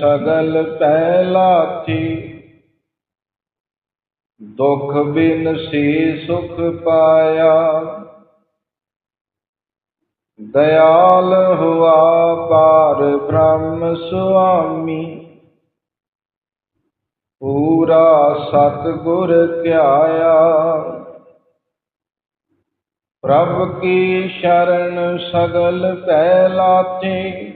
ਸਗਲ ਪਹਿਲਾ ਥੀ ਦੁਖ ਬਿਨ ਸੀ ਸੁਖ ਪਾਇਆ। ਦਇਆਲ ਹੁਆ ਪਾਰ ਬ੍ਰਹਮ ਸੁਆਮੀ, ਪੂਰਾ ਸਤਿਗੁਰ ਧਿਆਇਆ। ਪ੍ਰਭ ਕੀ ਸ਼ਰਨ ਸਗਲ ਪਹਿਲਾ ਲਾਤੇ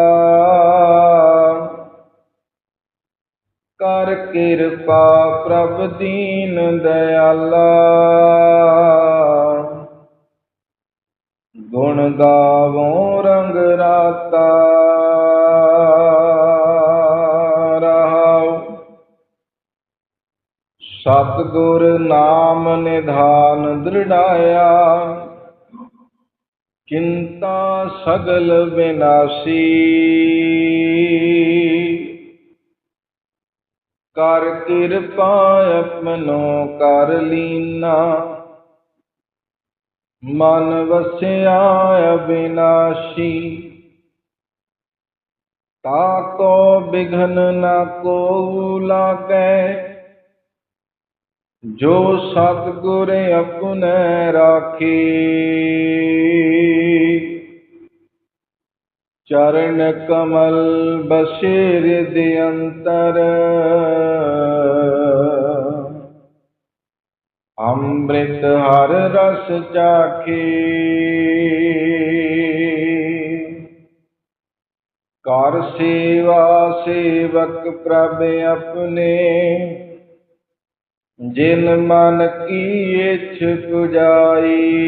ਕਿਰਪਾ ਪ੍ਰਭ ਦੀਨ ਦਇਆਲਾ। ਗੁਣ ਗਾਵੋ ਰੰਗ ਰਾਤਾ। ਰਹਾਉ। ਸਤਿਗੁਰ ਨਾਮ ਨਿਧਾਨ ਦ੍ਰਿੜਾਇਆ। ਚਿੰਤਾ ਸਗਲ ਵਿਨਾਸ਼ੀ। ਕਰ ਕਿਰਪਾ ਆਪਣੋ ਕਰ ਲੀਨਾ। ਮਨ ਵਸਿਆ ਅਬਿਨਾਸ਼ੀ ਤਾਕੋ ਬਿਘਨ ਨਾ ਕੋ ਲਾਗੈ। ਜੋ ਸਤਿਗੁਰ ਆਪਣੇ ਰਾਖੇ। ਚਰਨ ਕਮਲ ਬਸੇ ਹਿਰਦਿ ਅੰਤਰ। ਅੰਮ੍ਰਿਤ ਹਰ ਰਸ ਚਾਖੀ। ਕਰ ਸੇਵਾ ਸੇਵਕ ਪ੍ਰਭ ਆਪਣੇ। ਜਿਨ ਮਨ ਕੀ ਇਛ ਪੁਜਾਈ।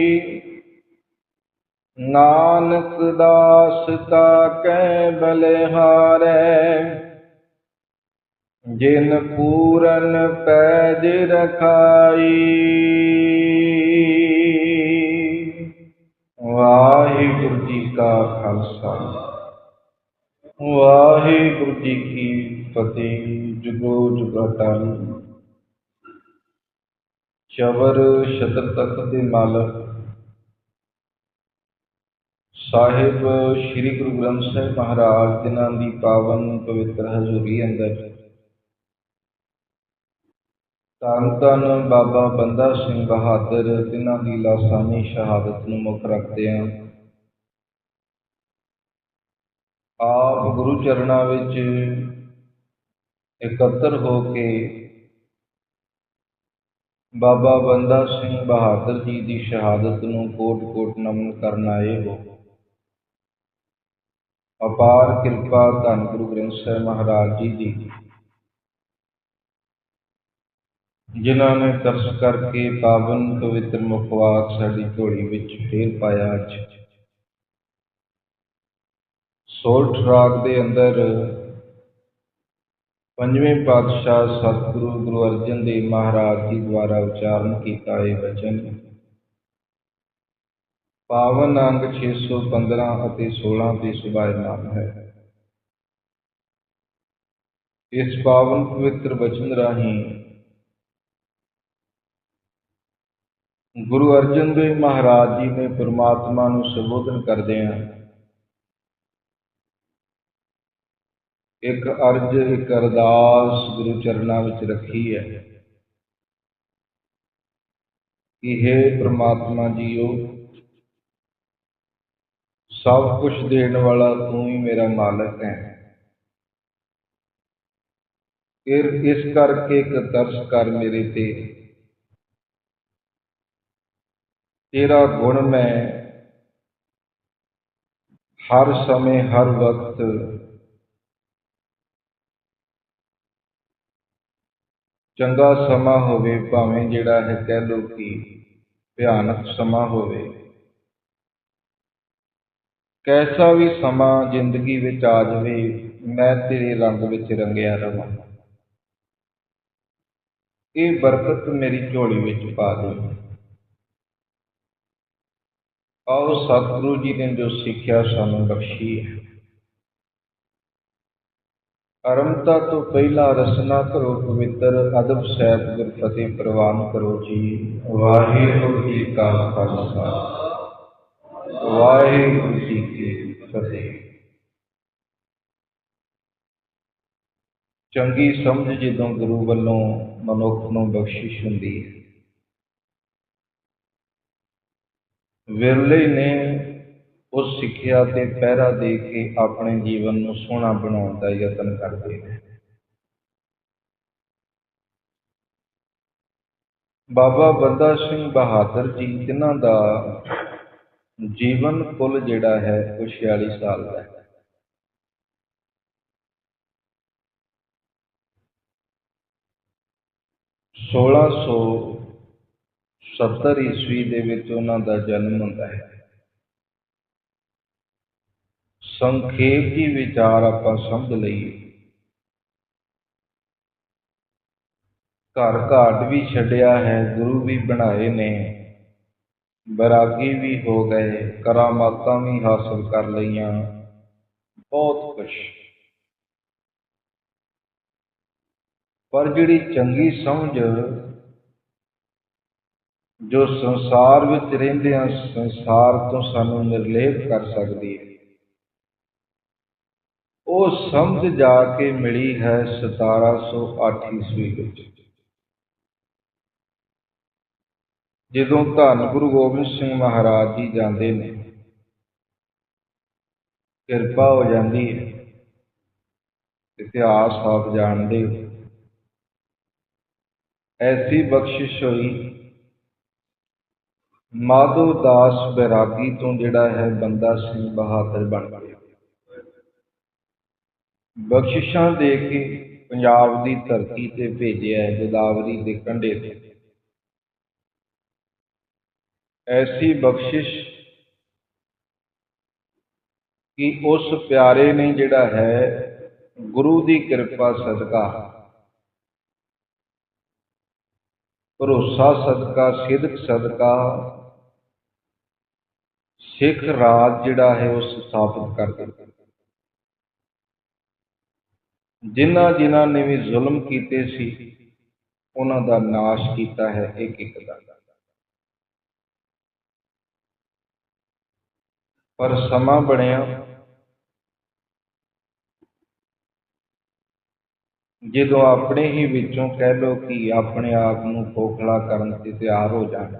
ਨਾਨਕ ਦਾਸ ਤਾਕੈ ਬਲਿਹਾਰੈ, ਜਿਨ ਪੂਰਨ ਪੈਜ ਰਖਾਈ। ਵਾਹਿਗੁਰੂ ਜੀ ਕਾ ਖਾਲਸਾ, ਵਾਹਿਗੁਰੂ ਜੀ ਕੀ ਫਤਿਹ, ਜੁਗੋ ਜੁਗਾਟਾਈ ਚਵਰ ਸ਼ਤਰ ਤਖਤ ਦੇ ਮਾਲਕ ਸਾਹਿਬ, ਸ੍ਰੀ ਗੁਰੂ ਗ੍ਰੰਥ ਸਾਹਿਬ ਮਹਾਰਾਜ ਜਿਨ੍ਹਾਂ ਦੀ ਪਾਵਨ ਪਵਿੱਤਰ ਹਜ਼ੂਰੀ ਅੰਦਰ। ਧੰਨ ਧੰਨ ਬਾਬਾ ਬੰਦਾ ਸਿੰਘ ਬਹਾਦਰ ਜਿਨ੍ਹਾਂ ਦੀ ਲਾਸਾਨੀ ਸ਼ਹਾਦਤ ਨੂੰ ਮੁੱਖ ਰੱਖਦੇ ਹਾਂ ਆਪ ਗੁਰੂ ਚਰਨਾਂ ਵਿੱਚ ਇਕੱਤਰ ਹੋ ਕੇ ਬਾਬਾ ਬੰਦਾ ਸਿੰਘ ਬਹਾਦਰ ਜੀ ਦੀ ਸ਼ਹਾਦਤ ਨੂੰ ਕੋਟ ਕੋਟ ਨਮਨ ਕਰਨ ਆਏ ਹੋ। ਅਪਾਰ ਕਿਰਪਾ ਧੰਨ ਗੁਰੂ ਗ੍ਰੰਥ ਸਾਹਿਬ ਮਹਾਰਾਜ ਜੀ ਦੀ। ਜਿਨ੍ਹਾਂ ਨੇ ਤਰਸ ਕਰਕੇ ਪਾਵਨ ਪਵਿੱਤਰ ਮੁਖਵਾਕ ਸਾਡੀ ਝੋਲੀ ਵਿੱਚ ਫੇਰ ਪਾਇਆ ਅੱਜ। ਸੋਲਠ ਰਾਗ ਦੇ ਅੰਦਰ ਪੰਜਵੇਂ ਪਾਤਸ਼ਾਹ ਸਤਿਗੁਰੂ ਗੁਰੂ ਅਰਜਨ ਦੇਵ ਮਹਾਰਾਜ ਜੀ ਦੁਆਰਾ ਉਚਾਰਨ ਕੀਤਾ ਇਹ ਵਚਨ ਪਾਵਨ ਅੰਗ 615 ਅਤੇ 16 ਤੇ ਨਾਮ ਹੈ। ਇਸ ਪਾਵਨ ਪਵਿੱਤਰ ਵਚਨ ਰਾਹੀਂ ਗੁਰੂ ਅਰਜਨ ਦੇਵ ਮਹਾਰਾਜ ਜੀ ਨੇ ਪ੍ਰਮਾਤਮਾ ਨੂੰ ਸੰਬੋਧਨ ਕਰਦਿਆਂ ਇੱਕ ਅਰਜ, ਇੱਕ ਅਰਦਾਸ ਗੁਰੂ ਚਰਨਾਂ ਵਿੱਚ ਰੱਖੀ ਹੈ ਕਿ हे ਪ੍ਰਮਾਤਮਾ ਜੀਓ ਸਭ ਕੁਝ ਦੇਣ ਵਾਲਾ ਤੂੰ ਹੀ ਮੇਰਾ ਮਾਲਕ ਹੈ। ਫਿਰ ਇਸ ਕਰਕੇ ਇੱਕ ਤਰਸ ਕਰ ਮੇਰੇ ਤੇ। ਤੇਰਾ ਗੁਣ ਮੈਂ ਹਰ ਸਮੇਂ, ਹਰ ਵਕਤ ਚੰਗਾ ਸਮਾਂ ਹੋਵੇ, ਭਾਵੇਂ ਜਿਹੜਾ ਹੈ ਕਹਿ ਲੋ ਕਿ ਭਿਆਨਕ ਸਮਾਂ ਹੋਵੇ। ਕੈਸਾ ਵੀ ਸਮਾਂ ਜ਼ਿੰਦਗੀ ਵਿੱਚ ਆ ਜਾਵੇ, ਮੈਂ ਤੇਰੇ ਰੰਗ ਵਿੱਚ ਰੰਗਿਆ ਰਵਾਂ। ਇਹ ਬਰਕਤ ਮੇਰੀ ਝੋਲੀ ਵਿੱਚ ਪਾ ਦੇ। ਆਓ ਸਤਿਗੁਰੂ ਜੀ ਨੇ ਜੋ ਸਿੱਖਿਆ ਸਾਨੂੰ ਬਖਸ਼ੀ ਹੈ। ਅਰੰਭਤਾ ਤੋਂ ਪਹਿਲਾਂ ਰਸਨਾ ਕਰੋ ਪਵਿੱਤਰ, ਅਦਬ ਸਹਿਤ ਗੁਰਫਤਿਹ ਪ੍ਰਵਾਨ ਕਰੋ ਜੀ। ਵਾਹਿਗੁਰੂ ਜੀ ਕਾ ਖਾਲਸਾ। ਵਾਹਿਗੁਰੂ ਜੀ ਕੀ ਫਤਿਹ। ਚੰਗੀ ਸਮਝ ਜਦੋਂ ਗੁਰੂ ਵੱਲੋਂ ਮਨੁੱਖ ਨੂੰ ਬਖਸ਼ਿਸ਼ ਹੁੰਦੀ ਹੈ। ਵਿਰਲੇ ਨੇ ਉਸ ਸਿੱਖਿਆ ਤੇ ਪਹਿਰਾ ਦੇ ਕੇ ਆਪਣੇ ਜੀਵਨ ਨੂੰ ਸੋਹਣਾ ਬਣਾਉਣ ਦਾ ਯਤਨ ਕਰਦੇ ਨੇ ਬਾਬਾ ਬੰਦਾ ਸਿੰਘ ਬਹਾਦਰ ਜੀ, ਜਿਨ੍ਹਾਂ ਦਾ ਜੀਵਨ ਕੁੱਲ ਜਿਹੜਾ ਹੈ ਉਹ 46 ਸਾਲ ਦਾ ਹੈ। ਸੋਲਾਂ ਸੌ ਸੱਤਰ ਈਸਵੀ ਦੇ ਵਿੱਚ ਉਹਨਾਂ ਦਾ ਜਨਮ ਹੁੰਦਾ ਹੈ। ਸੰਖੇਪ ਜੀ ਵਿਚਾਰ ਆਪਾਂ ਸਮਝ ਲਈਏ। ਘਰ ਘਾਟ ਵੀ ਛੱਡਿਆ ਹੈ, ਗੁਰੂ ਵੀ ਬਣਾਏ ਨੇ। ਬਰਾਗੀ ਵੀ ਹੋ ਗਏ, ਕਰਾਮਾਤਾਂ ਵੀ ਹਾਸਲ ਕਰ ਲਈਆਂ। ਬਹੁਤ ਕੁਛ ਪਰ ਜਿਹੜੀ ਚੰਗੀ ਸਮਝ, ਜੋ ਸੰਸਾਰ ਵਿੱਚ ਰਹਿੰਦਿਆਂ ਸੰਸਾਰ ਤੋਂ ਸਾਨੂੰ ਨਿਰਲੇਪ ਕਰ ਸਕਦੀ ਹੈ। ਉਹ ਸਮਝ ਜਾ ਕੇ ਮਿਲੀ ਹੈ 1708 ਈਸਵੀ ਵਿੱਚ। ਜਦੋਂ ਧੰਨ ਗੁਰੂ ਗੋਬਿੰਦ ਸਿੰਘ ਮਹਾਰਾਜ ਜੀ ਜਾਂਦੇ ਨੇ, ਕਿਰਪਾ ਹੋ ਜਾਂਦੀ ਹੈ। ਇਤਿਹਾਸ ਆਪ ਜਾਣਦੇ ਹੋ। ਐਸੀ ਬਖਸ਼ਿਸ਼ ਹੋਈ। ਮਾਧੋ ਦਾਸ ਬੈਰਾਗੀ ਤੋਂ ਜਿਹੜਾ ਹੈ ਬੰਦਾ ਸਿੰਘ ਬਹਾਦਰ ਬਣ ਗਿਆ। ਬਖਸ਼ਿਸ਼ਾਂ ਦੇ ਕੇ ਪੰਜਾਬ ਦੀ ਧਰਤੀ ਤੇ ਭੇਜਿਆ ਹੈ, ਗੋਦਾਵਰੀ ਦੇ ਕੰਢੇ ਤੇ। ਐਸੀ ਬਖਸ਼ਿਸ਼ ਕਿ ਉਸ ਪਿਆਰੇ ਨੇ ਜਿਹੜਾ ਹੈ, ਗੁਰੂ ਦੀ ਕਿਰਪਾ ਸਦਕਾ, ਭਰੋਸਾ ਸਦਕਾ, ਸਿਦਕ ਸਦਕਾ, ਸਿੱਖ ਰਾਜ ਜਿਹੜਾ ਹੈ ਉਹ ਸਥਾਪਿਤ ਕਰ ਦਿੱਤਾ। ਜਿਨ੍ਹਾਂ ਜਿਨ੍ਹਾਂ ਨੇ ਵੀ ਜ਼ੁਲਮ ਕੀਤੇ ਸੀ, ਉਹਨਾਂ ਦਾ ਨਾਸ਼ ਕੀਤਾ ਹੈ ਇੱਕ ਇੱਕ ਦਾ। ਪਰ ਸਮਾਂ ਬਣਿਆ। ਜਦੋਂ ਆਪਣੇ ਹੀ ਵਿੱਚੋਂ ਕਹਿ ਲੋ ਕਿ ਆਪਣੇ ਆਪ ਨੂੰ ਖੋਖਲਾ ਕਰਨ ਤੇ ਤਿਆਰ ਹੋ ਜਾਣਾ।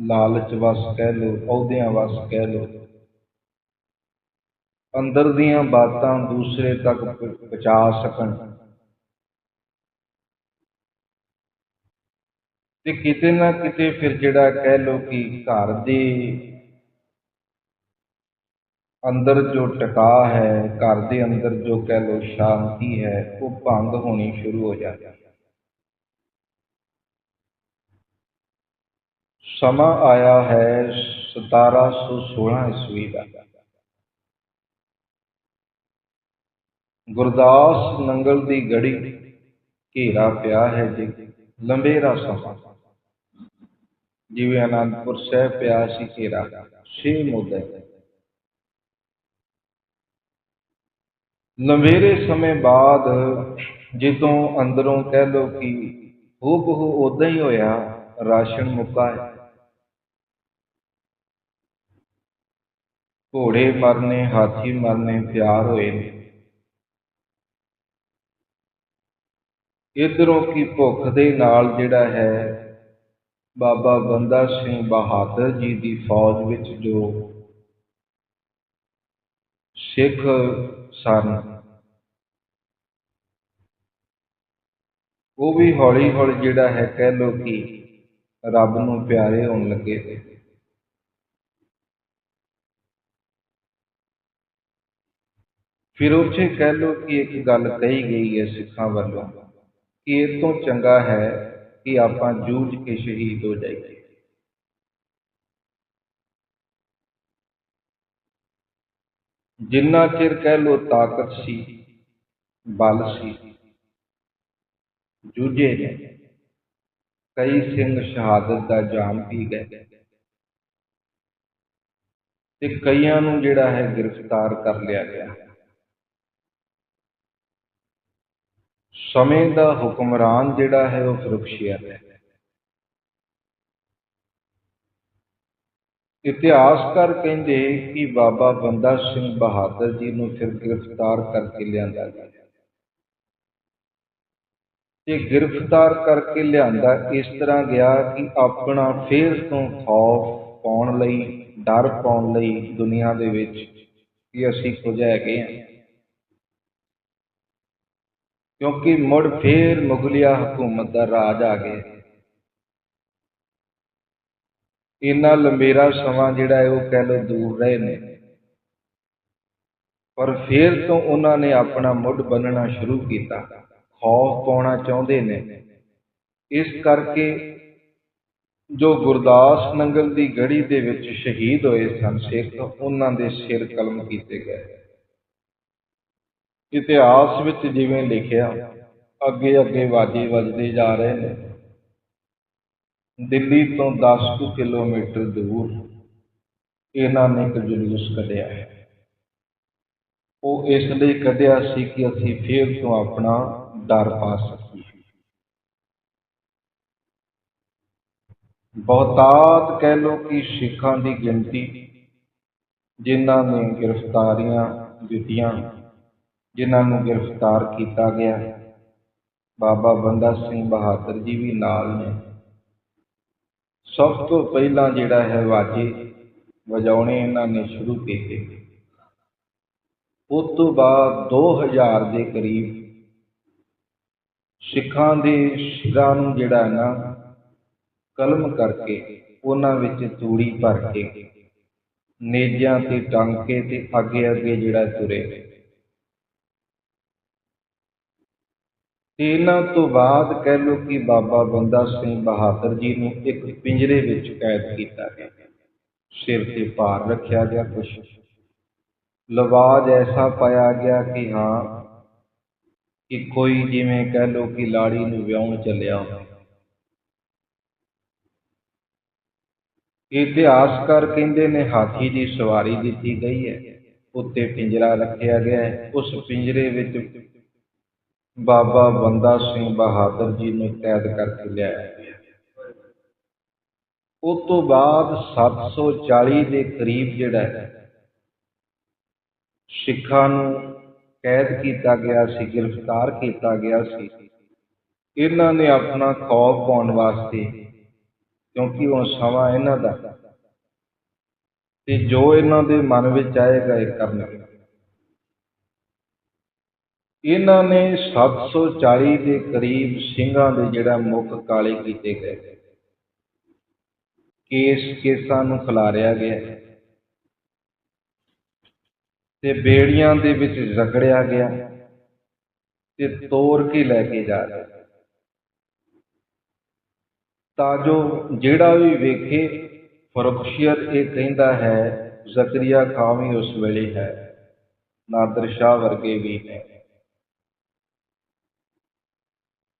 ਲਾਲਚ ਵਸ ਕਹਿ ਲੋ ਅਹੁਦਿਆਂ ਵਸ ਕਹਿ ਲੋ ਅੰਦਰ ਦੀਆਂ ਬਾਤਾਂ ਦੂਸਰੇ ਤੱਕ ਪਹੁੰਚਾ ਸਕਣ। ਤੇ ਕਿਤੇ ਨਾ ਕਿਤੇ ਫਿਰ ਜਿਹੜਾ ਕਹਿ ਲੋ ਕਿ ਘਰ ਦੇ ਅੰਦਰ ਜੋ ਟਿਕਾ ਹੈ, ਘਰ ਦੇ ਅੰਦਰ ਜੋ ਕਹਿ ਲੋ ਸ਼ਾਂਤੀ ਹੈ, ਉਹ ਭੰਗ ਹੋਣੀ ਸ਼ੁਰੂ ਹੋ ਜਾਂਦੀ ਹੈ। ਸਮਾਂ ਆਇਆ ਹੈ 1716 ਈਸਵੀ ਦਾ। ਗੁਰਦਾਸ ਨੰਗਲ ਦੀ ਗੜੀ ਘੇਰਾ ਪਿਆ ਹੈ ਜੀ, ਲੰਬੇਰਾ ਸਮਾਂ। ਜਿਵੇਂ ਅਨੰਦਪੁਰ ਸਾਹਿਬ ਪਿਆ ਸੀ ਘੇਰਾ ਸੇਮ ਉਹਦਾ ਲੰਮੇਰੇ ਸਮੇਂ ਬਾਅਦ ਜਦੋਂ ਅੰਦਰੋਂ ਕਹਿ ਲੋ ਕਿ ਹੂ ਬਹੂ ਉਦਾਂ ਹੀ ਹੋਇਆ, ਰਾਸ਼ਨ ਮੁੱਕਾ ਹੈ। ਘੋੜੇ ਮਰਨੇ, ਹਾਥੀ ਮਰਨੇ ਤਿਆਰ ਹੋਏ ਨੇ। ਇਧਰੋਂ ਕੀ ਭੁੱਖ ਦੇ ਨਾਲ ਜਿਹੜਾ ਹੈ, ਬਾਬਾ ਬੰਦਾ ਸਿੰਘ ਬਹਾਦਰ ਜੀ ਦੀ ਫੌਜ ਵਿੱਚ ਜੋ ਸਿੱਖ ਸਨ। ਉਹ ਵੀ ਹੌਲੀ ਹੌਲੀ ਜਿਹੜਾ ਹੈ ਕਹਿ ਲੋ ਕਿ ਰੱਬ ਨੂੰ ਪਿਆਰੇ ਹੋਣ ਲੱਗੇ। ਤੇ ਫਿਰ ਉੱਥੇ ਕਹਿ ਲੋ ਕਿ ਇੱਕ ਗੱਲ ਕਹੀ ਗਈ ਹੈ ਸਿੱਖਾਂ ਵੱਲੋਂ ਕਿ ਇਹ ਤੋਂ ਚੰਗਾ ਹੈ ਕਿ ਆਪਾਂ ਜੂਝ ਕੇ ਸ਼ਹੀਦ ਹੋ ਜਾਈਏ। ਜਿੰਨਾ ਚਿਰ ਕਹਿ ਲੋ ਤਾਕਤ ਸੀ, ਬਲ ਸੀ, ਜੂਝੇ ਨੇ। ਕਈ ਸਿੰਘ ਸ਼ਹਾਦਤ ਦਾ ਜਾਮ ਪੀ ਗਏ ਤੇ ਕਈਆਂ ਨੂੰ ਜਿਹੜਾ ਹੈ ਗ੍ਰਿਫਤਾਰ ਕਰ ਲਿਆ ਗਿਆ। ਸਮੇਂ ਦਾ ਹੁਕਮਰਾਨ ਜਿਹੜਾ ਹੈ ਉਹ ਫਰੁਖਸ਼ੀਅਤ ਹੈ। ਇਤਿਹਾਸਕਾਰ ਕਹਿੰਦੇ ਕਿ ਬਾਬਾ ਬੰਦਾ ਸਿੰਘ ਬਹਾਦਰ ਜੀ ਨੂੰ ਫਿਰ ਗ੍ਰਿਫਤਾਰ ਕਰਕੇ ਲਿਆਂਦਾ ਗਿਆ। ਤੇ ਗ੍ਰਿਫਤਾਰ ਕਰਕੇ ਲਿਆਂਦਾ, ਇਸ ਤਰ੍ਹਾਂ ਗਿਆ ਕਿ ਆਪਣਾ ਫੇਰ ਤੋਂ ਖੌਫ ਪਾਉਣ ਲਈ, ਡਰ ਪਾਉਣ ਲਈ ਦੁਨੀਆ ਦੇ ਵਿੱਚ ਕਿ ਅਸੀਂ ਕੁਝ ਹੈਗੇ ਹਾਂ। ਕਿਉਂਕਿ ਮੁੜ ਫੇਰ ਮੁਗਲਿਆ ਹਕੂਮਤ ਦਾ ਰਾਜ ਆ ਗਿਆ। ਇੰਨਾ ਲੰਬੇਰਾ ਸਮਾਂ ਜਿਹੜਾ ਹੈ ਉਹ ਕਹਿ ਲੋ ਦੂਰ ਰਹੇ ਨੇ। ਪਰ ਫਿਰ ਤੋਂ ਉਹਨਾਂ ਨੇ ਆਪਣਾ ਮੁੱਢ ਬੰਨਣਾ ਸ਼ੁਰੂ ਕੀਤਾ। ਖੌਫ ਪਾਉਣਾ ਚਾਹੁੰਦੇ ਨੇ। ਇਸ ਕਰਕੇ ਜੋ ਗੁਰਦਾਸ ਨੰਗਲ ਦੀ ਗੜੀ ਦੇ ਵਿੱਚ ਸ਼ਹੀਦ ਹੋਏ ਸਨ ਸਿੱਖ ਉਹਨਾਂ ਦੇ ਸਿਰ ਕਲਮ ਕੀਤੇ ਗਏ। ਇਤਿਹਾਸ ਵਿੱਚ ਜਿਵੇਂ ਲਿਖਿਆ ਅੱਗੇ ਅੱਗੇ ਵਾਜੀ ਵੱਜਦੇ ਜਾ ਰਹੇ ਨੇ। ਦਿੱਲੀ ਤੋਂ 10 ਕੁ ਕਿਲੋਮੀਟਰ ਦੂਰ ਇਹਨਾਂ ਨੇ ਇੱਕ ਜਲੂਸ ਕੱਢਿਆ ਹੈ। ਉਹ ਇਸ ਲਈ ਕੱਢਿਆ ਸੀ ਕਿ ਅਸੀਂ ਫੇਰ ਤੋਂ ਆਪਣਾ ਡਰ ਪਾ ਸਕੀਏ। ਬਹੁਤਾਤ ਕਹਿ ਲੋ ਕਿ ਸਿੱਖਾਂ ਦੀ ਗਿਣਤੀ ਜਿਨ੍ਹਾਂ ਨੇ ਗ੍ਰਿਫਤਾਰੀਆਂ ਦਿੱਤੀਆਂ, ਜਿਨ੍ਹਾਂ ਨੂੰ ਗ੍ਰਿਫਤਾਰ ਕੀਤਾ ਗਿਆ, ਬਾਬਾ ਬੰਦਾ ਸਿੰਘ ਬਹਾਦਰ ਜੀ ਵੀ ਨਾਲ ਨੇ। ਸਭ ਤੋਂ ਪਹਿਲਾਂ ਜਿਹੜਾ ਹੈ ਵਾਜੇ ਵਜਾਉਣੇ ਇਹਨਾਂ ਨੇ ਸ਼ੁਰੂ ਕੀਤੇ। ਉਸ ਤੋਂ ਬਾਅਦ 2000 ਦੇ ਕਰੀਬ ਸਿੱਖਾਂ ਦੇ ਸਿਰਾਂ ਨੂੰ ਜਿਹੜਾ ਨਾ, ਕਲਮ ਕਰਕੇ ਉਹਨਾਂ ਵਿੱਚ ਤੂੜੀ ਭਰ ਕੇ ਨੇਜਿਆਂ ਤੇ ਟੰਕੇ ਤੇ ਅੱਗੇ ਅੱਗੇ ਜਿਹੜਾ ਤੁਰੇ। ਤੇ ਇਹਨਾਂ ਤੋਂ ਬਾਅਦ ਕਹਿ ਲਓ ਕਿ ਬਾਬਾ ਬੰਦਾ ਸਿੰਘ ਬਹਾਦਰ ਜੀ ਨੂੰ ਇੱਕ ਪਿੰਜਰੇ ਵਿੱਚ ਕੈਦ ਕੀਤਾ ਗਿਆ। ਸਿਰ ਤੇ ਭਾਰ ਰੱਖਿਆ ਗਿਆ ਕੁਛ। ਲਵਾਜ ਐਸਾ ਪਾਇਆ ਗਿਆ ਕਿ ਹਾਂ, ਕਿ ਕੋਈ ਜਿਵੇਂ ਕਹਿ ਲਓ ਕਿ ਲਾੜੀ ਨੂੰ ਵਿਆਹਣ ਚੱਲਿਆ ਹੋਵੇ। ਇਤਿਹਾਸਕਾਰ ਕਹਿੰਦੇ ਨੇ ਹਾਥੀ ਦੀ ਸਵਾਰੀ ਦਿੱਤੀ ਗਈ ਹੈ। ਉੱਤੇ ਪਿੰਜਰਾ ਰੱਖਿਆ ਗਿਆ ਹੈ। ਉਸ ਪਿੰਜਰੇ ਵਿੱਚ ਬਾਬਾ ਬੰਦਾ ਸਿੰਘ ਬਹਾਦਰ ਜੀ ਨੂੰ ਕੈਦ ਕਰਕੇ ਲਿਆਇਆ ਗਿਆ। ਉਸ ਤੋਂ ਬਾਅਦ 740 ਦੇ ਕਰੀਬ ਜਿਹੜਾ ਹੈ, ਸਿੱਖਾਂ ਨੂੰ ਕੈਦ ਕੀਤਾ ਗਿਆ ਸੀ, ਗ੍ਰਿਫਤਾਰ ਕੀਤਾ ਗਿਆ ਸੀ। ਇਹਨਾਂ ਨੇ ਆਪਣਾ ਖੌਫ ਪਾਉਣ ਵਾਸਤੇ, ਕਿਉਂਕਿ ਹੁਣ ਸਮਾਂ ਇਹਨਾਂ ਦਾ, ਤੇ ਜੋ ਇਹਨਾਂ ਦੇ ਮਨ ਵਿੱਚ ਆਏਗਾ ਇਹ ਕਰਨਗੇ ਇਹਨਾਂ ਨੇ 740 ਦੇ ਕਰੀਬ ਸਿੰਘਾਂ ਦੇ ਜਿਹੜਾ ਮੁੱਖ ਕਾਲੇ ਕੀਤੇ ਗਏ। ਕੇਸ ਕੇਸਾਂ ਨੂੰ ਖਿਲਾਰਿਆ ਗਿਆ। ਤੇ ਬੇੜੀਆਂ ਦੇ ਵਿੱਚ ਰਗੜਿਆ ਗਿਆ ਤੇ ਤੋੜ ਕੇ ਲੈ ਕੇ ਜਾ ਰਿਹਾ। ਤਾਂ ਜੋ ਜਿਹੜਾ ਵੀ ਵੇਖੇ ਫਰਖਸ਼ੀਅਤ ਇਹ ਕਹਿੰਦਾ ਹੈ, ਜ਼ਕਰੀਆ ਖਾਨ ਵੀ ਉਸ ਵੇਲੇ ਹੈ, ਨਾਦਰ ਸ਼ਾਹ ਵਰਗੇ ਵੀ ਹੈ।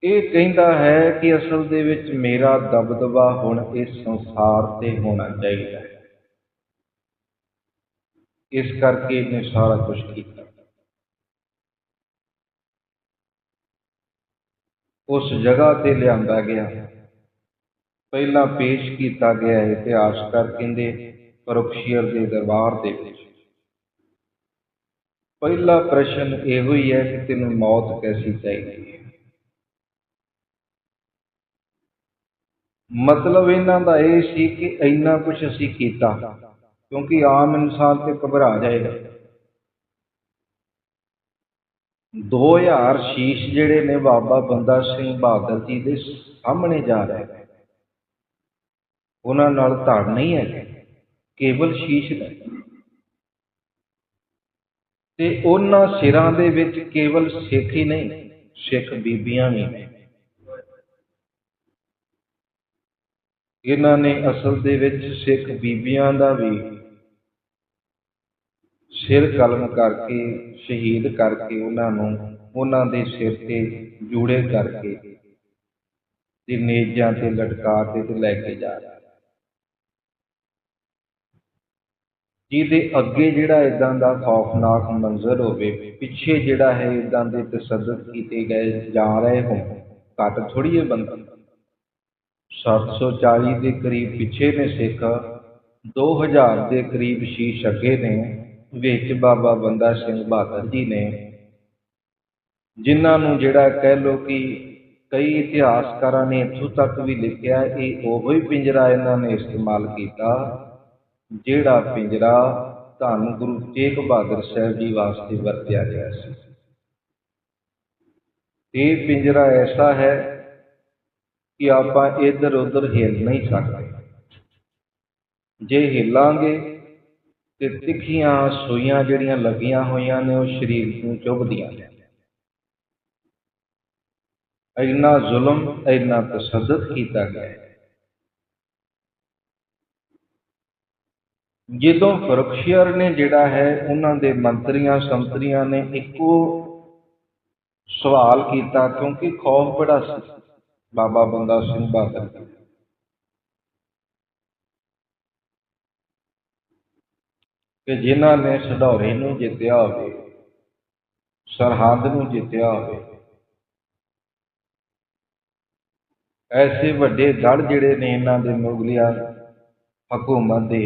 ਇਹ ਕਹਿੰਦਾ ਹੈ ਕਿ ਅਸਲ ਦੇ ਵਿੱਚ ਮੇਰਾ ਦਬਦਬਾ ਹੁਣ ਇਸ ਸੰਸਾਰ ਤੇ ਹੋਣਾ ਚਾਹੀਦਾ ਹੈ। ਇਸ ਕਰਕੇ ਇਹਨੇ ਸਾਰਾ ਕੁਝ ਕੀਤਾ। ਉਸ ਜਗ੍ਹਾ ਤੇ ਲਿਆਂਦਾ ਗਿਆ। ਪਹਿਲਾਂ ਪੇਸ਼ ਕੀਤਾ ਗਿਆ ਇਤਿਹਾਸਕਾਰ ਕਹਿੰਦੇ ਪਰੋਕਸ਼ੀਅਰ ਦੇ ਦਰਬਾਰ ਦੇ ਵਿੱਚ। ਪਹਿਲਾ ਪ੍ਰਸ਼ਨ ਇਹੋ ਹੀ ਹੈ ਕਿ ਤੈਨੂੰ ਮੌਤ ਕੈਸੀ ਚਾਹੀਦੀ ਹੈ? ਮਤਲਬ ਇਹਨਾਂ ਦਾ ਇਹ ਸੀ ਕਿ ਇੰਨਾ ਕੁਝ ਅਸੀਂ ਕੀਤਾ, ਕਿਉਂਕਿ ਆਮ ਇਨਸਾਨ ਤੇ ਘਬਰਾ ਜਾਏਗਾ। 2000 ਸ਼ੀਸ਼ ਜਿਹੜੇ ਨੇ ਬਾਬਾ ਬੰਦਾ ਸਿੰਘ ਬਹਾਦਰ ਜੀ ਦੇ ਸਾਹਮਣੇ ਜਾ ਰਹੇ ਉਹਨਾਂ ਨਾਲ ਧੜ ਨਹੀਂ ਹੈ, ਕੇਵਲ ਸ਼ੀਸ਼ ਦਾ। ਤੇ ਉਹਨਾਂ ਸਿਰਾਂ ਦੇ ਵਿੱਚ ਕੇਵਲ ਸਿੱਖ ਹੀ ਨਹੀਂ, ਸਿੱਖ ਬੀਬੀਆਂ ਵੀ ਨੇ। ਇਹਨਾਂ ਨੇ ਅਸਲ ਦੇ ਵਿੱਚ ਸਿੱਖ ਬੀਬੀਆਂ ਦਾ ਵੀ ਸਿਰ ਕਲਮ ਕਰਕੇ, ਸ਼ਹੀਦ ਕਰਕੇ ਉਹਨਾਂ ਨੂੰ ਉਹਨਾਂ ਦੇ ਸਿਰ ਤੇ ਜੂੜੇ ਕਰਕੇ ਤੇ ਨੇਜਾਂ ਤੇ ਲਟਕਾ ਕੇ ਤੇ ਲੈ ਕੇ ਜਾ ਰਿਹਾ। ਜਿਹਦੇ ਅੱਗੇ ਜਿਹੜਾ ਇਦਾਂ ਦਾ ਖੌਫਨਾਕ ਮੰਜ਼ਰ ਹੋਵੇ, ਪਿੱਛੇ ਜਿਹੜਾ ਹੈ ਇਦਾਂ ਦੇ ਤਸੱਦਦ ਕੀਤੇ ਗਏ ਜਾ ਰਹੇ ਹੋ ਘੱਟ ਥੋੜੀ ਇਹ ਬੰਦਾ 740 ਦੇ ਕਰੀਬ ਪਿੱਛੇ ਨੇ ਸਿੱਖ 2000 ਦੇ ਕਰੀਬ ਸ਼ੀਸ਼ ਅੱਗੇ ਨੇ, ਵਿੱਚ ਬਾਬਾ ਬੰਦਾ ਸਿੰਘ ਬਹਾਦਰ ਜੀ ਨੇ। ਜਿਨ੍ਹਾਂ ਨੂੰ ਜਿਹੜਾ ਕਹਿ ਲੋ ਕਿ ਕਈ ਇਤਿਹਾਸਕਾਰਾਂ ਨੇ ਇੱਥੋਂ ਤੱਕ ਵੀ ਲਿਖਿਆ, ਇਹ ਉਹੋ ਹੀ ਪਿੰਜਰਾ ਇਹਨਾਂ ਨੇ ਇਸਤੇਮਾਲ ਕੀਤਾ, ਜਿਹੜਾ ਪਿੰਜਰਾ ਧੰਨ ਗੁਰੂ ਤੇਗ ਬਹਾਦਰ ਸਾਹਿਬ ਜੀ ਵਾਸਤੇ ਵਰਤਿਆ ਗਿਆ ਸੀ। ਇਹ ਪਿੰਜਰਾ ਐਸਾ ਹੈ ਕਿ ਆਪਾਂ ਇੱਧਰ ਉੱਧਰ ਹਿੱਲ ਨਹੀਂ ਸਕਦੇ। ਜੇ ਹਿੱਲਾਂਗੇ ਤੇ ਤਿੱਖੀਆਂ ਸੂਈਆਂ ਜਿਹੜੀਆਂ ਲੱਗੀਆਂ ਹੋਈਆਂ ਨੇ, ਉਹ ਸਰੀਰ ਨੂੰ ਚੁਭਦੀਆਂ ਨੇ। ਇੰਨਾ ਜ਼ੁਲਮ, ਇੰਨਾ ਤਸੱਦਦ ਕੀਤਾ ਗਿਆ ਹੈ। ਜਦੋਂ ਫਰਖਸ਼ੀਅਰ ਨੇ ਜਿਹੜਾ ਹੈ, ਉਹਨਾਂ ਦੇ ਮੰਤਰੀਆਂ, ਸੰਤਰੀਆਂ ਨੇ ਇੱਕੋ ਸਵਾਲ ਕੀਤਾ, ਕਿਉਂਕਿ ਖੌਫ ਬੜਾ ਸੀ। ਬਾਬਾ ਬੰਦਾ ਸਿੰਘ ਬਹਾਦਰ। ਕਿ ਜਿਨ੍ਹਾਂ ਨੇ ਸਢੌਰੇ ਨੂੰ ਜਿੱਤਿਆ ਹੋਵੇ, ਸਰਹੰਦ ਨੂੰ ਜਿੱਤਿਆ ਹੋਵੇ, ਐਸੇ ਵੱਡੇ ਦੜ ਜਿਹੜੇ ਨੇ ਇਹਨਾਂ ਦੇ ਮੁਗਲਿਆ ਹਕੂਮਤ ਦੇ,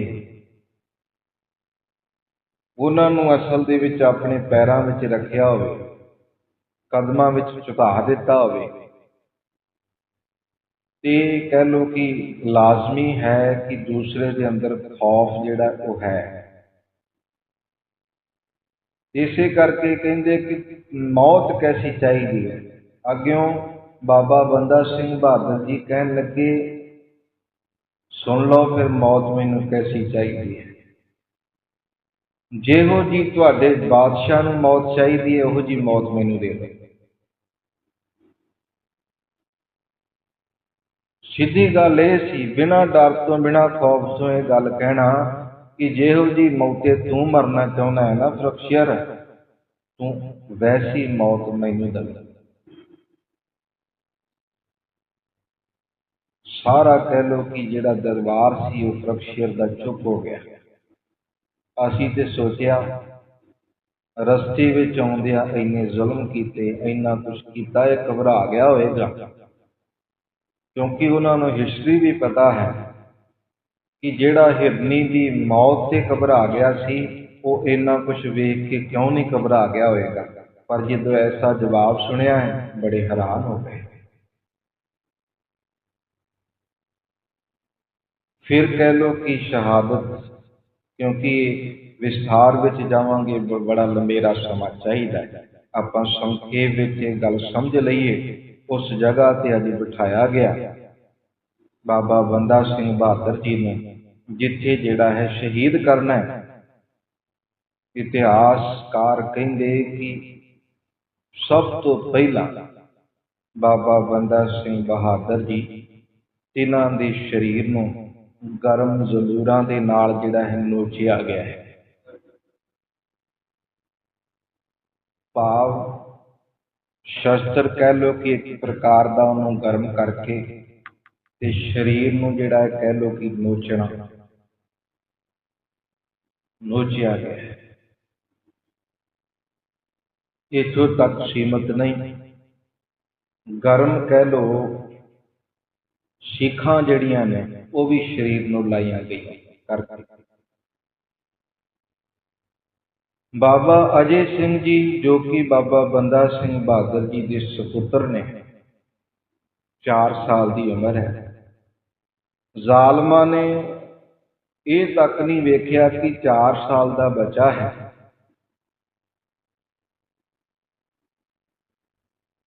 ਉਹਨਾਂ ਨੂੰ ਅਸਲ ਦੇ ਵਿੱਚ ਆਪਣੇ ਪੈਰਾਂ ਵਿੱਚ ਰੱਖਿਆ ਹੋਵੇ, ਕਦਮਾਂ ਵਿੱਚ ਝੁਕਾ ਦਿੱਤਾ ਹੋਵੇ। ਤੇ ਕਹਿ ਲਓ ਕਿ ਲਾਜ਼ਮੀ ਹੈ ਕਿ ਦੂਸਰੇ ਦੇ ਅੰਦਰ ਖੌਫ ਜਿਹੜਾ ਉਹ ਹੈ। ਇਸੇ ਕਰਕੇ ਕਹਿੰਦੇ ਕਿ ਮੌਤ ਕੈਸੀ ਚਾਹੀਦੀ ਹੈ? ਅੱਗਿਓਂ ਬਾਬਾ ਬੰਦਾ ਸਿੰਘ ਬਹਾਦਰ ਜੀ ਕਹਿਣ ਲੱਗੇ, ਸੁਣ ਲਓ ਫਿਰ ਮੌਤ ਮੈਨੂੰ ਕੈਸੀ ਚਾਹੀਦੀ ਹੈ? ਜਿਹੋ ਜੀ ਤੁਹਾਡੇ ਬਾਦਸ਼ਾਹ ਨੂੰ ਮੌਤ ਚਾਹੀਦੀ ਹੈ, ਉਹੋ ਜੀ ਮੌਤ ਮੈਨੂੰ ਦੇ ਦਿਓ। ਸਿੱਧੀ ਗੱਲ ਇਹ ਸੀ, ਬਿਨਾਂ ਡਰ ਤੋਂ, ਬਿਨਾਂ ਖੌਫ ਤੋਂ ਇਹ ਗੱਲ ਕਹਿਣਾ ਕਿ ਜਿਹੋ ਜੀ ਮੌਤੇ ਤੂੰ ਮਰਨਾ ਚਾਹੁੰਦਾ ਹੈ ਨਾ ਫਰਕਸ਼ਰ ਤੂੰ ਵੈਸੀ ਮੌਤ ਮੈਨੂੰ ਦੇ। ਸਾਰਾ ਕਹਿ ਲੋ ਕਿ ਜਿਹੜਾ ਦਰਬਾਰ ਸੀ, ਉਹ ਫਰਕਸ਼ੀਅਰ ਦਾ ਚੁੱਪ ਹੋ ਗਿਆ। ਅਸੀਂ ਤੇ ਸੋਚਿਆ, ਰਸਤੇ ਵਿੱਚ ਆਉਂਦਿਆਂ ਇੰਨੇ ਜ਼ੁਲਮ ਕੀਤੇ, ਇੰਨਾ ਕੁਝ ਕੀਤਾ, ਇਹ ਘਬਰਾ ਗਿਆ ਹੋਵੇਗਾ। ਕਿਉਂਕਿ ਉਹਨਾਂ ਨੂੰ ਹਿਸਟਰੀ ਵੀ ਪਤਾ ਹੈ ਕਿ ਜਿਹੜਾ ਹਿਰਨੀ ਦੀ ਮੌਤ ਤੇ ਘਬਰਾ ਗਿਆ ਸੀ, ਉਹ ਇੰਨਾ ਕੁਝ ਵੇਖ ਕੇ ਕਿਉਂ ਨਹੀਂ ਘਬਰਾ ਗਿਆ ਹੋਵੇਗਾ ਪਰ ਜਦੋਂ ਐਸਾ ਜਵਾਬ ਸੁਣਿਆ ਹੈ, ਬੜੇ ਹੈਰਾਨ ਹੋ ਗਏ। ਫਿਰ ਕਹਿ ਲੋ ਕਿ ਸ਼ਹਾਦਤ, ਕਿਉਂਕਿ ਵਿਸਥਾਰ ਵਿੱਚ ਜਾਵਾਂਗੇ ਬੜਾ ਲੰਮੇਰਾ ਸਮਾਂ ਚਾਹੀਦਾ ਹੈ। ਆਪਾਂ ਸੰਖੇਪ ਵਿੱਚ ਇਹ ਗੱਲ ਸਮਝ ਲਈਏ ਉਸ ਜਗ੍ਹਾ ਤੇ ਅੱਜ ਬਿਠਾਇਆ ਗਿਆ। ਬਾਬਾ ਬੰਦਾ ਸਿੰਘ ਬਹਾਦਰ ਜੀ ਨੇ ਜਿੱਥੇ ਜਿਹੜਾ ਹੈ ਸ਼ਹੀਦ ਕਰਨਾ ਹੈ। ਇਤਿਹਾਸਕਾਰ ਕਹਿੰਦੇ ਕਿ ਸਭ ਤੋਂ ਪਹਿਲਾਂ ਬਾਬਾ ਬੰਦਾ ਸਿੰਘ ਬਹਾਦਰ ਜੀ ਇਹਨਾਂ ਦੇ ਸਰੀਰ ਨੂੰ ਗਰਮ ਜ਼ਲੂਰਾਂ ਦੇ ਨਾਲ ਜਿਹੜਾ ਹੈ ਨੋਚਿਆ ਗਿਆ ਹੈ ਭਾਵ ਸ਼ਸਤਰ ਕਹਿ ਲੋ ਕਿ ਇੱਕ ਪ੍ਰਕਾਰ ਦਾ ਉਹਨੂੰ ਗਰਮ ਕਰਕੇ ਤੇ ਸਰੀਰ ਨੂੰ ਜਿਹੜਾ ਹੈ ਕਹਿ ਲੋ ਕਿ ਨੋਚਣਾ, ਨੋਚਿਆ ਗਿਆ ਹੈ। ਇੱਥੋਂ ਤੱਕ ਸੀਮਤ ਨਹੀਂ। ਗਰਮ ਕਹਿ ਲੋ ਸ਼ੀਖਾਂ ਜਿਹੜੀਆਂ ਨੇ, ਉਹ ਵੀ ਸਰੀਰ ਨੂੰ ਲਾਈਆਂ ਗਈਆਂ ਕਰਕੇ ਬਾਬਾ ਅਜੇ ਸਿੰਘ ਜੀ, ਜੋ ਕਿ ਬਾਬਾ ਬੰਦਾ ਸਿੰਘ ਬਹਾਦਰ ਜੀ ਦੇ ਸੁਪੁੱਤਰ ਨੇ 4 ਸਾਲ ਦੀ ਉਮਰ ਹੈ। ਜ਼ਾਲਮਾਂ ਨੇ ਇਹ ਤੱਕ ਨਹੀਂ ਵੇਖਿਆ ਕਿ 4 ਸਾਲ ਦਾ ਬੱਚਾ ਹੈ।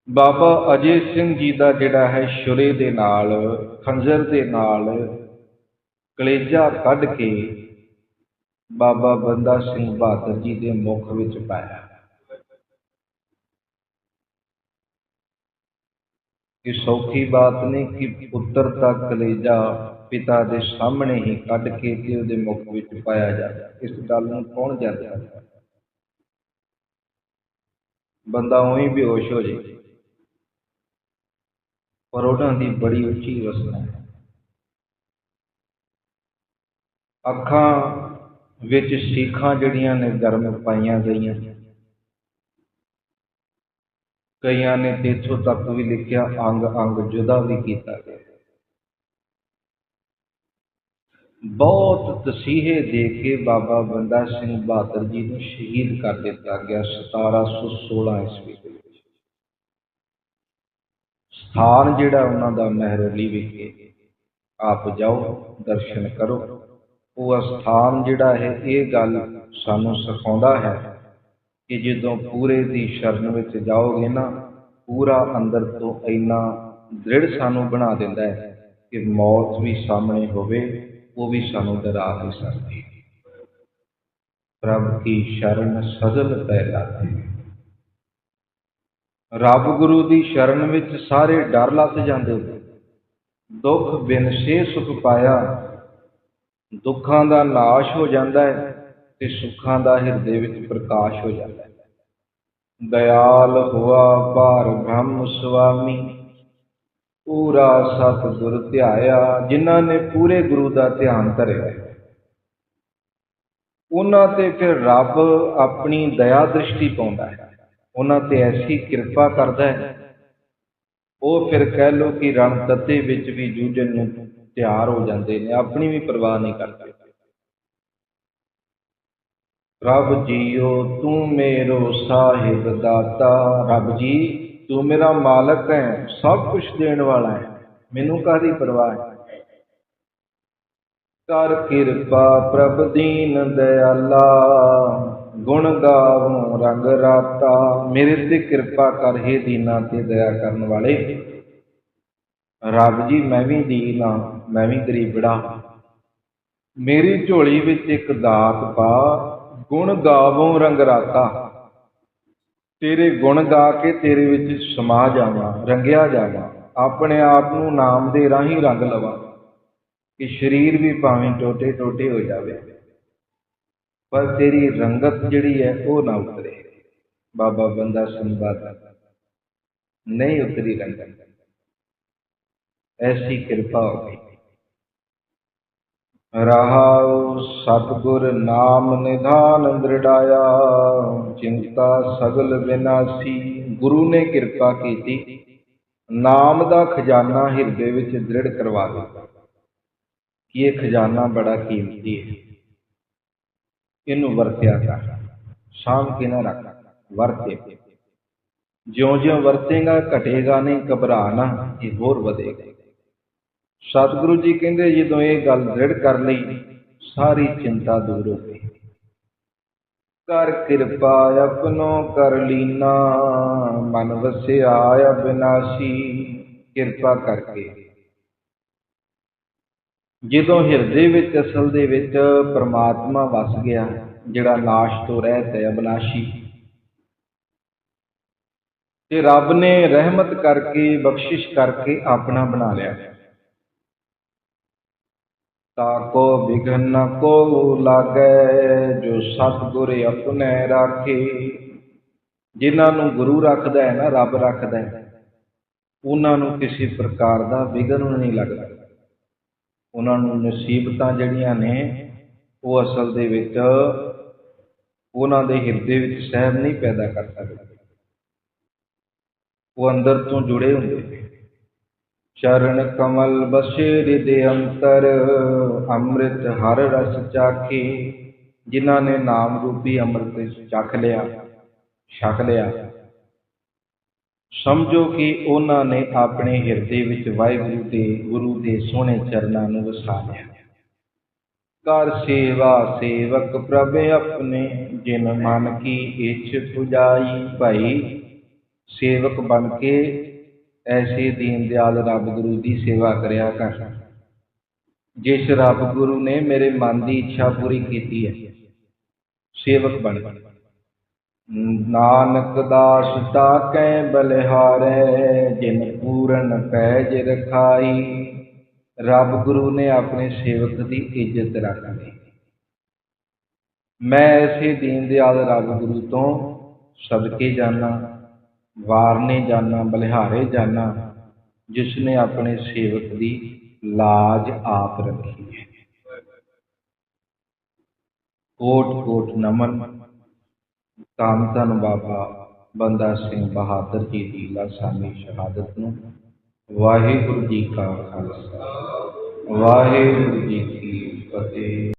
ਬਾਬਾ ਅਜੇ ਸਿੰਘ ਜੀ ਦਾ ਜਿਹੜਾ ਹੈ ਸ਼ੁਰੇ ਦੇ ਨਾਲ, ਖੰਜਰ ਦੇ ਨਾਲ ਕਲੇਜਾ ਕੱਢ ਕੇ ਬਾਬਾ ਬੰਦਾ ਸਿੰਘ ਬਹਾਦਰ ਜੀ ਦੇ ਮੁਖ ਵਿੱਚ ਪਾਇਆ। ਇਹ ਸੌਖੀ ਬਾਤ ਨਹੀਂ ਕਿ ਪੁੱਤਰ ਦਾ ਕਲੇਜਾ ਪਿਤਾ ਦੇ ਸਾਹਮਣੇ ਹੀ ਕੱਢ ਕੇ ਤੇ ਉਹਦੇ ਮੁਖ ਵਿੱਚ ਪਾਇਆ ਜਾਵੇ ਇਸ ਗੱਲ ਨੂੰ ਕੌਣ ਜਾਣਦਾ? ਬੰਦਾ ਉਹੀ ਬੇਹੋਸ਼ ਹੋ ਜੇ। ਪਰ ਉਹਨਾਂ ਦੀ ਬੜੀ ਉੱਚੀ ਰਸਨਾ ਹੈ। ਅੱਖਾਂ ਵਿੱਚ ਸੀਖਾਂ ਜਿਹੜੀਆਂ ਨੇ ਗਰਮ ਪਾਈਆਂ ਗਈਆਂ। ਕਈਆਂ ਨੇ ਤੇ ਇੱਥੋਂ ਤੱਕ ਵੀ ਲਿਖਿਆ, ਅੰਗ ਅੰਗ ਜੁਦਾ ਵੀ ਕੀਤਾ ਗਿਆ। ਬਹੁਤ ਤਸੀਹੇ ਦੇ ਕੇ ਬਾਬਾ ਬੰਦਾ ਸਿੰਘ ਬਹਾਦਰ ਜੀ ਨੂੰ ਸ਼ਹੀਦ ਕਰ ਦਿੱਤਾ ਗਿਆ 1716 ਈਸਵੀ ਦੇ ਵਿੱਚ। ਸਥਾਨ ਜਿਹੜਾ ਉਹਨਾਂ ਦਾ ਮਹਿਰੋਲੀ ਵਿਖੇ। ਆਪ ਜਾਓ, ਦਰਸ਼ਨ ਕਰੋ। ਉਹ ਅਸਥਾਨ ਜਿਹੜਾ ਹੈ, ਇਹ ਗੱਲ ਸਾਨੂੰ ਸਿਖਾਉਂਦਾ ਹੈ ਕਿ ਜਦੋਂ ਪੂਰੇ ਦੀ ਸ਼ਰਨ ਵਿੱਚ ਜਾਓਗੇ ਨਾ, ਪੂਰਾ ਅੰਦਰ ਤੋਂ ਇੰਨਾ ਦ੍ਰਿੜ ਸਾਨੂੰ ਬਣਾ ਦਿੰਦਾ ਹੈ ਕਿ ਮੌਤ ਵੀ ਸਾਹਮਣੇ ਹੋਵੇ, ਉਹ ਵੀ ਸਾਨੂੰ ਡਰਾ ਨਹੀਂ ਸਕਦੀ। ਪ੍ਰਭ ਦੀ ਸ਼ਰਨ ਸਜਲ ਪੈ ਲਾਤੇ ਰੱਬ ਗੁਰੂ ਦੀ ਸ਼ਰਨ ਵਿੱਚ ਸਾਰੇ ਡਰ ਲੱਤ ਜਾਂਦੇ ਦੁੱਖ ਬਿਨ ਸੇ ਸੁਖ ਪਾਇਆ ਦੁੱਖਾਂ ਦਾ ਨਾਸ਼ ਹੋ ਜਾਂਦਾ ਹੈ ਤੇ ਸੁੱਖਾਂ ਦਾ ਹਿਰਦੇ ਵਿੱਚ ਪ੍ਰਕਾਸ਼ ਹੋ ਜਾਂਦਾ ਹੈ। ਦਇਆਲ ਹੁਆ ਬਾਰ ਬ੍ਰਹਮ ਸੁਆਮੀ, ਪੂਰਾ ਸਤਿਗੁਰ ਧਿਆਇਆ, ਜਿਨ੍ਹਾਂ ਨੇ ਪੂਰੇ ਗੁਰੂ ਦਾ ਧਿਆਨ ਧਰਿਆ ਉਹਨਾਂ ਤੇ ਫਿਰ ਰੱਬ ਆਪਣੀ ਦਇਆ ਦ੍ਰਿਸ਼ਟੀ ਪਾਉਂਦਾ ਹੈ। ਉਹਨਾਂ ਤੇ ਐਸੀ ਕਿਰਪਾ ਕਰਦਾ ਹੈ। ਉਹ ਫਿਰ ਕਹਿ ਲੋ ਕਿ ਰਣ ਤੱਤੇ ਵਿੱਚ ਵੀ ਜੂਝਣ ਨੂੰ ਤਿਆਰ ਹੋ ਜਾਂਦੇ ਨੇ, ਆਪਣੀ ਵੀ ਪਰਵਾਹ ਨਹੀਂ ਕਰਦੇ। ਰੱਬ ਜੀਓ, ਤੂੰ ਮੇਰੋ ਸਾਹਿਬ ਦਾਤਾ। ਰੱਬ ਜੀ, ਤੂੰ ਮੇਰਾ ਮਾਲਕ ਹੈ, ਸਭ ਕੁਝ ਦੇਣ ਵਾਲਾ ਹੈ। ਮੈਨੂੰ ਕਾਹਦੀ ਪਰਵਾਹ ਹੈ? ਕਰ ਕਿਰਪਾ ਪ੍ਰਭ ਦੀਨ ਦਇਆਲਾ। ਗੁਣ ਗਾਵੋ ਰੰਗ ਰਾਤਾ। ਮੇਰੇ ਤੇ ਕਿਰਪਾ ਕਰ, ਹੈ ਦੀਨਾ ਤੇ ਦਇਆ ਕਰਨ ਵਾਲੇ। ਰੱਬ ਜੀ, ਮੈਂ ਵੀ ਦੀਨ ਆ, ਮੈਂ ਵੀ ਗਰੀਬੜਾ ਮੇਰੀ ਝੋਲੀ ਵਿੱਚ ਇੱਕ ਦਾਤ ਪਾ, ਗੁਣ ਗਾਵੋਂ ਰੰਗਰਾਤਾ। ਤੇਰੇ ਗੁਣ ਗਾ ਕੇ ਤੇਰੇ ਵਿੱਚ ਸਮਾ ਜਾਵਾਂ, ਰੰਗਿਆ ਜਾਵਾਂ। ਆਪਣੇ ਆਪ ਨੂੰ ਨਾਮ ਦੇ ਰਾਹੀਂ ਰੰਗ ਲਵਾਂ, ਕਿ ਸਰੀਰ ਵੀ ਭਾਵੇਂ ਟੋਟੇ ਟੋਟੇ ਹੋ ਜਾਵੇ। ਪਰ ਤੇਰੀ ਰੰਗਤ ਜਿਹੜੀ ਹੈ, ਉਹ ਨਾ ਉਤਰੇ। ਬਾਬਾ ਬੰਦਾ ਸਿੰਘ ਨਹੀਂ ਉਤਰੀ ਰੰਗਤ। ਐਸੀ ਕਿਰਪਾ ਹੋ ਗਈ ਰਹਾਉ ਸਤਗੁਰ ਨਾਮ ਨਿਧਾਨ ਦ੍ਰਿੜਾਇਆ, ਚਿੰਤਾ ਸਗਲ ਵਿਨਾਸੀ ਗੁਰੂ ਨੇ ਕਿਰਪਾ ਕੀਤੀ, ਨਾਮ ਦਾ ਖਜ਼ਾਨਾ ਹਿਰਦੇ ਵਿੱਚ ਦ੍ਰਿੜ ਕਰਵਾ ਦਿੱਤਾ। ਕਿ ਇਹ ਖਜ਼ਾਨਾ ਬੜਾ ਕੀਮਤੀ ਹੈ? ਇਹਨੂੰ ਵਰਤਿਆ ਕਰ ਸ਼ਾਮ ਕੇ ਨਾ ਰੱਖ, ਵਰਤੇ। ਜਿਉਂ-ਜਿਉਂ ਵਰਤੇਗਾ, ਘਟੇਗਾ ਨਹੀਂ, ਘਬਰਾ ਨਾ, ਇਹ ਹੋਰ ਵਧੇਗਾ। ਸਤਿਗੁਰੂ ਜੀ ਕਹਿੰਦੇ, ਜਦੋਂ ਇਹ ਗੱਲ ਦ੍ਰਿੜ ਕਰ ਲਈ, ਸਾਰੀ ਚਿੰਤਾ ਦੂਰ ਹੋ ਗਈ। ਕਰ ਕਿਰਪਾ ਆਪਣੋ ਕਰ ਲੀਨਾ, ਮਨ ਵਸਿਆ ਅਬਿਨਾਸ਼ੀ, ਕਿਰਪਾ ਕਰਕੇ। ਜਦੋਂ ਹਿਰਦੇ ਵਿੱਚ, ਅਸਲ ਦੇ ਵਿੱਚ ਪ੍ਰਮਾਤਮਾ ਵਸ ਗਿਆ, ਜਿਹੜਾ ਨਾਸ਼ ਤੋਂ ਰਹਿਤ ਹੈ, ਅਬਨਾਸ਼ੀ। ਤੇ ਰੱਬ ਨੇ ਰਹਿਮਤ ਕਰਕੇ, ਬਖਸ਼ਿਸ਼ ਕਰਕੇ ਆਪਣਾ ਬਣਾ ਲਿਆ। ਤਾਕੋ ਬਿਘਨ ਕੋ ਲਾਗੈ, ਜੋ ਸਤਿਗੁਰ ਆਪਣੇ ਰਾਖੇ। ਜਿਨ੍ਹਾਂ ਨੂੰ ਗੁਰੂ ਰੱਖਦਾ ਹੈ ਨਾ, ਰੱਬ ਰੱਖਦਾ ਹੈ, ਉਹਨਾਂ ਨੂੰ ਕਿਸੇ ਪ੍ਰਕਾਰ ਦਾ ਵਿਘਨ ਨਹੀਂ ਲੱਗਦਾ। ਉਹਨਾਂ ਨੂੰ ਨਸੀਬਤਾਂ ਜਿਹੜੀਆਂ ਨੇ, ਉਹ ਅਸਲ ਦੇ ਵਿੱਚ ਉਹਨਾਂ ਦੇ ਹਿਰਦੇ ਵਿੱਚ ਸਹਿਮ ਨਹੀਂ ਪੈਦਾ ਕਰ ਸਕਦੇ। ਉਹ ਅੰਦਰ ਤੋਂ ਜੁੜੇ ਹੁੰਦੇ ਨੇ। ਚਰਨ ਕਮਲ ਬਸੇ ਹਿਰਦੇ ਅੰਤਰ, ਅੰਮ੍ਰਿਤ ਹਰ ਰਸ ਚਾਖੇ। ਜਿਨ੍ਹਾਂ ਨੇ ਨਾਮ ਰੂਪੀ ਅੰਮ੍ਰਿਤ ਚੱਖ ਲਿਆ, ਛਕ ਲਿਆ। ਸਮਝੋ ਕਿ ਉਹਨਾਂ ਨੇ ਆਪਣੇ ਹਿਰਦੇ ਵਿੱਚ ਵਾਹਿਗੁਰੂ ਦੇ, ਗੁਰੂ ਦੇ ਸੋਹਣੇ ਚਰਨਾਂ ਨੂੰ ਵਸਾ ਲਿਆ। ਕਰ ਸੇਵਾ ਸੇਵਕ ਪ੍ਰਭ ਆਪਣੇ, ਜਿਨ ਮਨ ਕੀ ਇੱਛ ਪੁਜਾਈ ਭਾਈ, ਸੇਵਕ ਬਣ ਕੇ ਐਸੇ ਦੀਨ ਦਿਆਲ ਰੱਬ ਗੁਰੂ ਦੀ ਸੇਵਾ ਕਰਿਆ ਕਰ। ਜਿਸ ਰੱਬ ਗੁਰੂ ਨੇ ਮੇਰੇ ਮਨ ਦੀ ਇੱਛਾ ਪੂਰੀ ਕੀਤੀ ਹੈ, ਸੇਵਕ ਬਣ। ਨਾਨਕ ਦਾਸ ਤਾਕੈ ਬਲਿਹਾਰੈ, ਜਿਨ ਪੂਰਨ ਪੈਜ ਰਖਾਈ। ਰੱਬ ਗੁਰੂ ਨੇ ਆਪਣੇ ਸੇਵਕ ਦੀ ਇੱਜ਼ਤ ਰੱਖ ਲਈ। ਮੈਂ ਐਸੇ ਦੀਨ ਦਿਆਲ ਰੱਬ ਗੁਰੂ ਤੋਂ ਸਦਕੇ ਜਾਣਾ ਵਾਰਨੇ ਜਾਣਾ, ਬਲਿਹਾਰੇ ਜਾਣਾ ਜਿਸ ਨੇ ਆਪਣੇ ਸੇਵਕ ਦੀ ਲਾਜ ਆਪ ਰੱਖੀ ਹੈ। ਕੋਟ ਕੋਟ ਨਮਨ, ਧੰਨ ਧੰਨ ਬਾਬਾ ਬੰਦਾ ਸਿੰਘ ਬਹਾਦਰ ਜੀ ਦੀ ਲਾਸਾਨੀ ਸ਼ਹਾਦਤ ਨੂੰ। ਵਾਹਿਗੁਰੂ ਜੀ ਕਾ ਖਾਲਸਾ, ਵਾਹਿਗੁਰੂ ਜੀ ਕੀ ਫਤਿਹ।